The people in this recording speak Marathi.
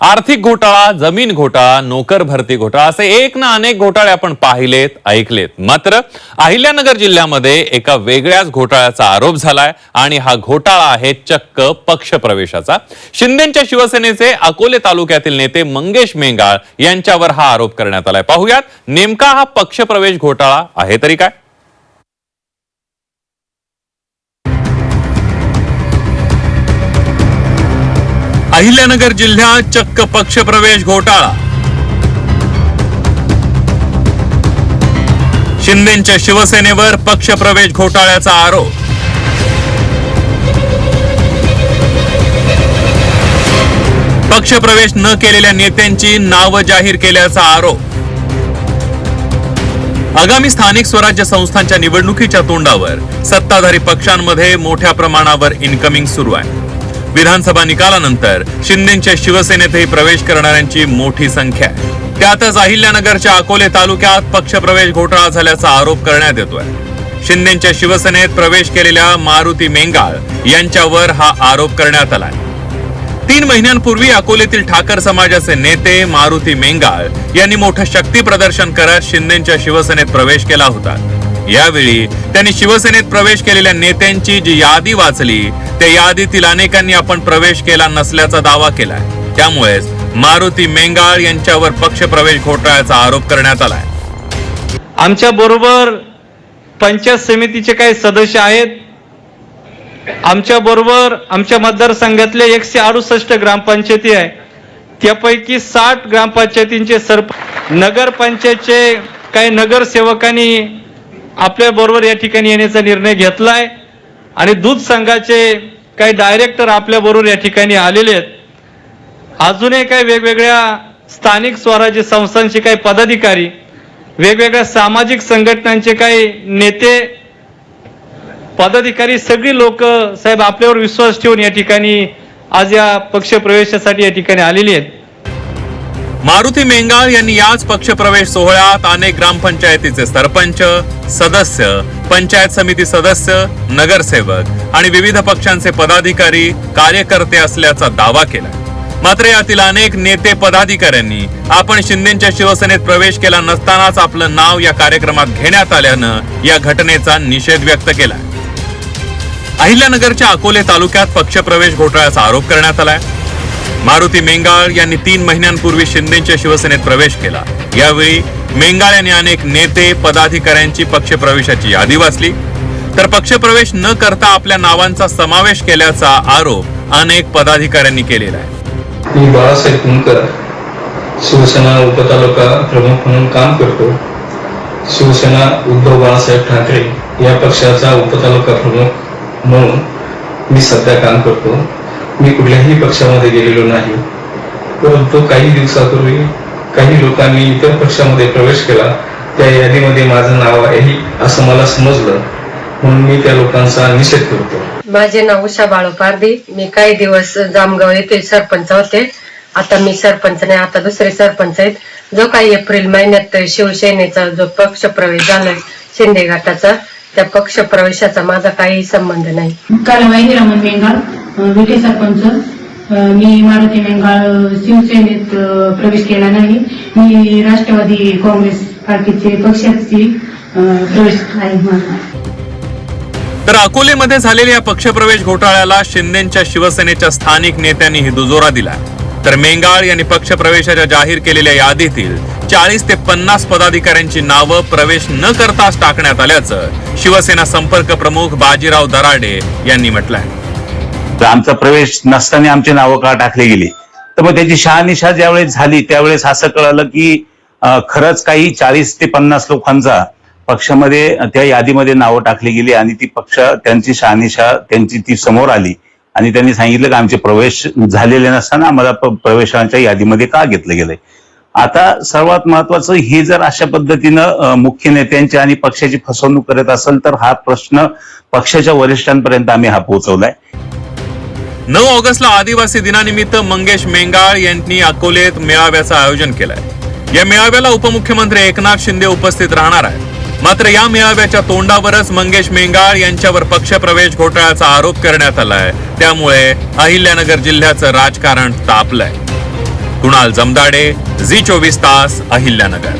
आर्थिक घोटाळा जमीन घोटाळा नोकर भरती घोटाळा असे एक ना अनेक घोटाळे आपण पाहिलेत ऐकलेत. मात्र अहिल्यानगर जिल्ह्यामध्ये एका वेगळ्याच घोटाळ्याचा आरोप झालाय आणि हा घोटाळा आहे चक्क पक्षप्रवेशाचा. शिंदेच्या शिवसेनेचे अकोले तालुक्यातील नेते मंगेश मेंगाळ यांच्यावर हा आरोप करण्यात आलाय. पाहुयात नेमका हा पक्षप्रवेश घोटाळा आहे तरी काय? अहिल्यानगर जिल्ह्यात चक्क पक्षप्रवेश घोटाळा. शिंदेच्या शिवसेनेवर पक्षप्रवेश घोटाळ्याचा आरोप. पक्षप्रवेश न केलेल्या नेत्यांची नावं जाहीर केल्याचा आरोप. आगामी स्थानिक स्वराज्य संस्थांच्या निवडणुकीच्या तोंडावर सत्ताधारी पक्षांमध्ये मोठ्या प्रमाणावर इन्कमिंग सुरू आहे. विधानसभा निकालानंतर शिंदेच्या शिवसेनेतही प्रवेश करणाऱ्यांची मोठी संख्या. आहे त्यातच अहिल्यानगरच्या अकोले तालुक्यात पक्षप्रवेश घोटाळा झाल्याचा आरोप करण्यात येतोय. शिंदेच्या शिवसेनेत प्रवेश केलेल्या मारुती मेंगाळ यांच्यावर हा आरोप करण्यात आलाय. तीन महिन्यांपूर्वी अकोलेतील ठाकर समाजाचे नेते मारुती मेंगाळ यांनी मोठं शक्ती प्रदर्शन करत शिंदेच्या शिवसेनेत प्रवेश केला होता. यावेळी त्यांनी शिवसेनेत प्रवेश केलेल्या नेत्यांची जी यादी वाचली त्या यादीतील अनेकांनी आपण प्रवेश केला नसल्याचा दावा केलाय. त्यामुळेच मारुती मेंगाळ यांच्यावर पक्षप्रवेश घोटाळ्याचा आरोप करण्यात आलाय. आमच्या बरोबर पंचायत समितीचे काही सदस्य आहेत. आमच्या बरोबर आमच्या मतदारसंघातले एकशे अडुसष्ट ग्रामपंचायती आहे. त्यापैकी साठ ग्रामपंचायतींचे सरप नगरपंचायतचे काही नगरसेवकांनी आपल्या बरोबर या ठिकाणी येण्याचा निर्णय घेतलाय. आणि दूध संघाचे काही डायरेक्टर आपल्या बरोबर या ठिकाणी आलेले आहेत. अजूनही काही वेगवेगळ्या स्थानिक स्वराज्य संस्थांचे काही पदाधिकारी वेगवेगळ्या सामाजिक संघटनांचे काही नेते पदाधिकारी सगळी लोक साहेब आपल्यावर विश्वास ठेवून या ठिकाणी आज या पक्ष प्रवेशासाठी या ठिकाणी आलेली आहेत. मारुती मेंगाळ यांनी याच पक्षप्रवेश सोहळ्यात अनेक ग्रामपंचायतीचे सरपंच सदस्य पंचायत समिती सदस्य नगरसेवक आणि विविध पक्षांचे पदाधिकारी कार्यकर्ते असल्याचा दावा केला. मात्र यातील अनेक नेते पदाधिकाऱ्यांनी आपण शिंदेच्या शिवसेनेत प्रवेश केला नसतानाच आपलं नाव या कार्यक्रमात घेण्यात आल्यानं या घटनेचा निषेध व्यक्त केला. अहिल्यानगरच्या अकोले तालुक्यात पक्षप्रवेश घोटाळ्याचा आरोप करण्यात आलाय. मारुती मेंगाळ यांनी तीन महिन्यांपूर्वी शिंदेच्या शिवसेनेत प्रवेश केला. यावेळी मेंगाळ यांनी अनेक नेते पदाधिकाऱ्यांची पक्षप्रवेशाची यादी वाचली. तर पक्षप्रवेश न करता आपल्या नावांचा समावेश केल्याचा आरोप अनेक पदाधिकाऱ्यांनी केलेला आहे. मी बाळासाहेब कुंकर शिवसेना उपतालुका प्रमुख म्हणून काम करतो. शिवसेना उद्धव बाळासाहेब ठाकरे या पक्षाचा उपतालुका प्रमुख म्हणून मी सध्या काम करतो. मी कुठल्याही पक्षामध्ये गेलेलो नाही. परंतु काही दिवसापूर्वी काही लोकांनी इतर पक्षामध्ये प्रवेश केला. त्या यादीमध्ये माझं नाव आहे असं मला समजलं. म्हणून मी त्या लोकांचा निषेध करतो. माझे नाव उषा बाळू पारदी मी काही दिवस जामगाव येथे सरपंच होते. आता मी सरपंच नाही आता दुसरे सरपंच आहेत. जो काही एप्रिल महिन्यात शिवसेनेचा जो पक्ष प्रवेश झालाय शिंदे गटाचा त्या पक्ष प्रवेशाचा माझा काही संबंध नाही. कालवाई रमण मेंगाळ अ, विखे सरपंच मी मारुती मेंगाळ शिवसेनेत प्रवेश केला नाही. मी राष्ट्रवादी काँग्रेस पार्टीचे पक्षाची प्रवेश आहे तर अकोलेमध्ये झालेल्या या पक्षप्रवेश घोटाळ्याला शिंदेच्या शिवसेनेच्या स्थानिक नेत्यांनीही दुजोरा दिला. तर मेंगाळ यांनी पक्षप्रवेशाच्या जाहीर केलेल्या यादीतील चाळीस ते पन्नास पदाधिकाऱ्यांची नावं प्रवेश न करताच टाकण्यात आल्याचं शिवसेना संपर्क प्रमुख बाजीराव दराडे यांनी म्हटलंय तर आमचा प्रवेश नसताना आमची नावं का टाकली गेली? तर मग त्याची शहानिशा ज्यावेळेस झाली त्यावेळेस असं कळालं की खरंच काही चाळीस ते पन्नास लोकांचा पक्षामध्ये त्या यादीमध्ये नावं टाकली गेली आणि ती पक्ष त्यांची शहानिशा त्यांची ती समोर आली. आणि त्यांनी सांगितलं की आमचे प्रवेश झालेले नसताना आम्हाला प्रवेशांच्या यादीमध्ये का घेतलं गेलंय? आता सर्वात महत्वाचं हे जर अशा पद्धतीनं मुख्य नेत्यांची आणि पक्षाची फसवणूक करत असेल तर हा प्रश्न पक्षाच्या वरिष्ठांपर्यंत आम्ही हा पोहोचवलाय. नऊ ऑगस्टला आदिवासी दिनानिमित्त मंगेश मेंगाळ यांनी अकोलेत मेळाव्याचं आयोजन केलंय. या मेळाव्याला उपमुख्यमंत्री एकनाथ शिंदे उपस्थित राहणार आहेत. मात्र या मेळाव्याच्या तोंडावरच मंगेश मेंगाळ यांच्यावर पक्षप्रवेश घोटाळ्याचा आरोप करण्यात आलाय. त्यामुळे अहिल्यानगर जिल्ह्याचं राजकारण तापलंय. कुणाल जमदाडे झी चोवीस तास अहिल्यानगर.